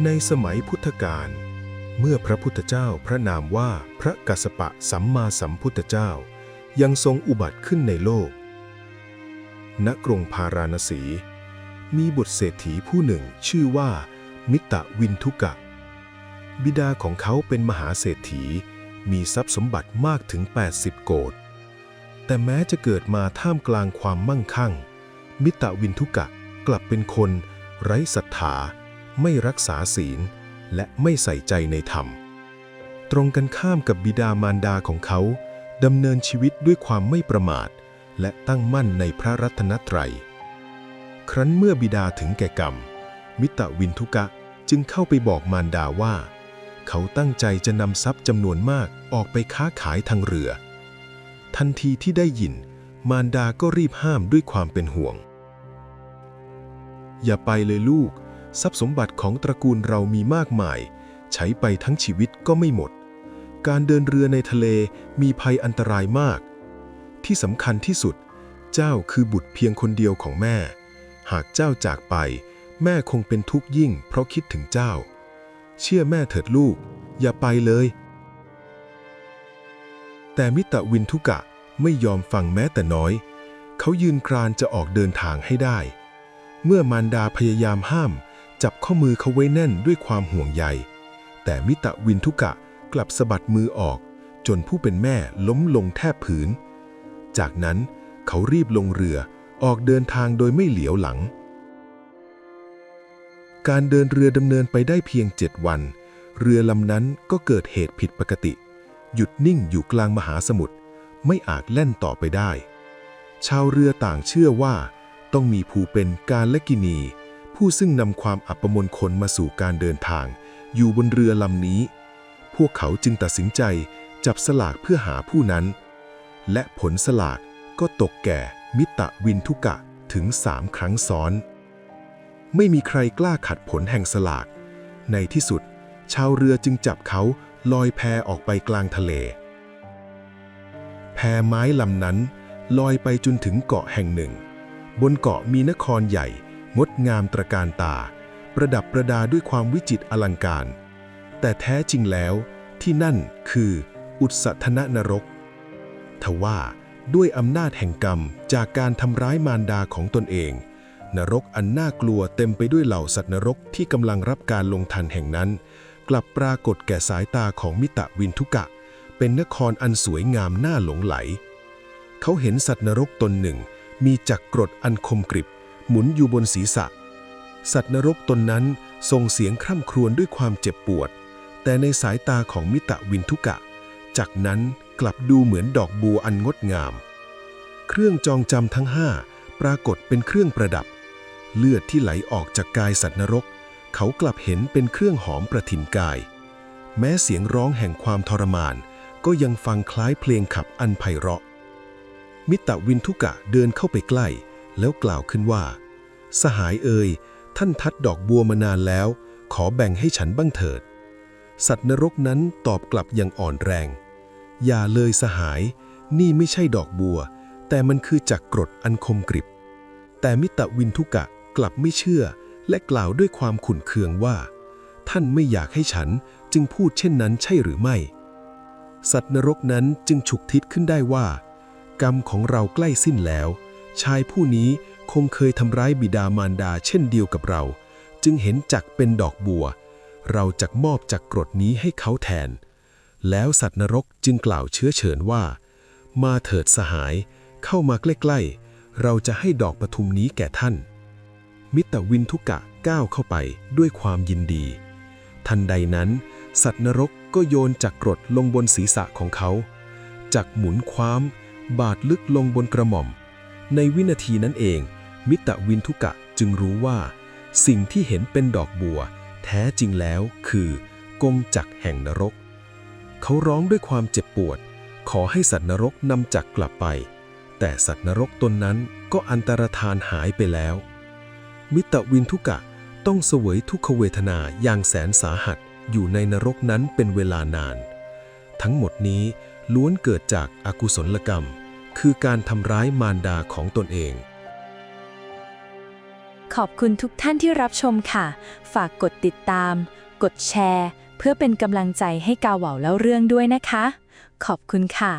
ในสมัยพุทธกาลเมื่อพระพุทธเจ้าพระนามว่าพระกัสสปะสัมมาสัมพุทธเจ้า ยังทรงอุบัติขึ้นในโลก ณ กรุงพาราณสี มีบุตรเศรษฐีผู้หนึ่งชื่อว่า มิตะวินทุกะ บิดาของเขาเป็นมหาเศรษฐี มีทรัพย์สมบัติมากถึง 80 โกดแต่แม้จะเกิดมาท่ามกลางความมั่งคั่ง มิตะวินทุกะกลับเป็นคนไร้ศรัทธา ไม่รักษาศีล และไม่ใส่ใจในธรรม ตรงกันข้ามกับบิดามารดาของเขาดำเนินชีวิตด้วยความไม่ประมาท และตั้งมั่นในพระรัตนตรัย ครั้นเมื่อบิดาถึงแก่กรรม มิตะวินทุกะจึงเข้าไปบอกมารดาว่า เขาตั้งใจจะนำทรัพย์จำนวนมากออกไปค้าขายทางเรือ ทันทีที่ได้ยิน มารดาก็รีบห้ามด้วยความเป็นห่วง อย่าไปเลยลูก ทรัพย์สมบัติของตระกูลเรามีมากมาย ใช้ไปทั้งชีวิตก็ไม่หมด การเดินเรือในทะเลมีภัยอันตรายมาก ที่สำคัญที่สุด เจ้าคือบุตรเพียงคนเดียวของแม่ หากเจ้าจากไป แม่คงเป็นทุกข์ยิ่ง เพราะคิดถึงเจ้า เชื่อแม่เถิดลูก อย่าไปเลย แต่มิตรวินทุกะไม่ยอมฟังแม้แต่น้อย เขายืนกรานจะออกเดินทางให้ได้ เมื่อมารดาพยายามห้าม จับข้อมือเขาไว้แน่นด้วยความห่วงใย แต่มิตรวินทุกะกลับสะบัดมือออก จนผู้เป็นแม่ล้มลงแทบผืน จากนั้นเขารีบลงเรือออกเดินทางโดยไม่เหลียวหลัง การเดินเรือดำเนินไปได้เพียงเจ็ดวัน เรือลำนั้นก็เกิดเหตุผิดปกติ หยุดนิ่งอยู่กลางมหาสมุทรไม่อาจแล่นต่อไปได้ ชาวเรือต่างเชื่อว่า ต้องมีผู้เป็นการและกินี ผู้ซึ่งนำความอัปมงคลมาสู่การเดินทาง อยู่บนเรือลำนี้ พวกเขาจึงตัดสินใจจับสลากเพื่อหาผู้นั้น และผลสลากก็ตกแก่มิตะวินทุกะถึงสามครั้งซ้อน ไม่มีใครกล้าขัดผลแห่งสลาก ในที่สุด ชาวเรือจึงจับเขาลอยแพออกไปกลางทะเล แพไม้ลำนั้นลอยไปจนถึงเกาะแห่งหนึ่ง บนเกาะมีนครใหญ่ งดงามตระการตา ประดับประดาด้วยความวิจิตรอลังการ แต่แท้จริงแล้วที่นั่นคืออุตสธนนรก ทว่าด้วยอำนาจแห่งกรรมจากการทำร้ายมารดาของตนเอง นรกอันน่ากลัวเต็มไปด้วยเหล่าสัตว์นรกที่กำลังรับการลงทันแห่งนั้น กลับปรากฏแก่สายตาของมิตะวินทุกะ เป็นนครอันสวยงามน่าหลงไหล เขาเห็นสัตว์นรกตนหนึ่ง มีจักรกรดอันคมกริบ หมุนอยู่บนศีรษะ สัตว์นรกตนนั้นส่งเสียงคร่ำครวญด้วยความเจ็บปวด แต่ในสายตาของมิตะวินทุกะ จากนั้นกลับดูเหมือนดอกบัวอันงดงาม เครื่องจองจำทั้งห้าปรากฏเป็นเครื่องประดับ เลือดที่ไหลออกจากกายสัตว์นรก เขากลับเห็นเป็นเครื่องหอมประทินกาย แม้เสียงร้องแห่งความทรมาน ก็ยังฟังคล้ายเพลงขับอันไพเราะ มิตรวินทุกะเดินเข้าไปใกล้ แล้วกล่าวขึ้นว่า สหายเอ่ยท่านทัดดอกบัวมานานแล้ว ขอแบ่งให้ฉันบ้างเถิด สัตว์นรกนั้นตอบกลับอย่างอ่อนแรง อย่าเลยสหาย นี่ไม่ใช่ดอกบัว แต่มันคือจักรกรดอันคมกริบ แต่มิตรวินทุกะกลับไม่เชื่อ และกล่าวด้วยความขุ่นเคืองว่า ท่านไม่อยากให้ฉันจึงพูดเช่นนั้นใช่หรือไม่ สัตว์นรกนั้นจึงฉุกทิศขึ้นได้ว่า กรรมของเราใกล้สิ้นแล้ว ชายผู้นี้คงเคยทำร้ายบิดามารดาเช่นเดียวกับเรา จึงเห็นจักเป็นดอกบัว เราจะมอบจักกรดนี้ให้เขาแทน แล้วสัตว์นรกจึงกล่าวเชื้อเชิญว่า มาเถิดสหาย เข้ามาใกล้ๆ เราจะให้ดอกปทุมนี้แก่ท่าน มิตรวินทุกะก้าวเข้าไปด้วยความยินดี ทันใดนั้น สัตว์นรกก็โยนจักรกรดลงบนศีรษะของเขา จักหมุนคว้าม บาดลึกลงบนกระหม่อม ในวินาทีนั้นเอง มิตรวินทุกะจึงรู้ว่า สิ่งที่เห็นเป็นดอกบัว แท้จริงแล้วคือกงจักแห่งนรก เขาร้องด้วยความเจ็บปวด ขอให้สัตว์นรกนำจักกลับไป แต่สัตว์นรกตนนั้นก็อันตรธานหายไปแล้ว มิตรวินทุกะต้องเสวยทุกขเวทนาอย่างแสนสาหัสอยู่ในนรกนั้นเป็นเวลานาน ทั้งหมดนี้ล้วนเกิดจากอากุศลกรรม คือการทำร้ายมารดาของตนเอง ขอบคุณทุกท่านที่รับชมค่ะ ฝากกดติดตาม กดแชร์ เพื่อเป็นกำลังใจให้กาเหว่าแล้วเรื่องด้วยนะคะ ขอบคุณค่ะ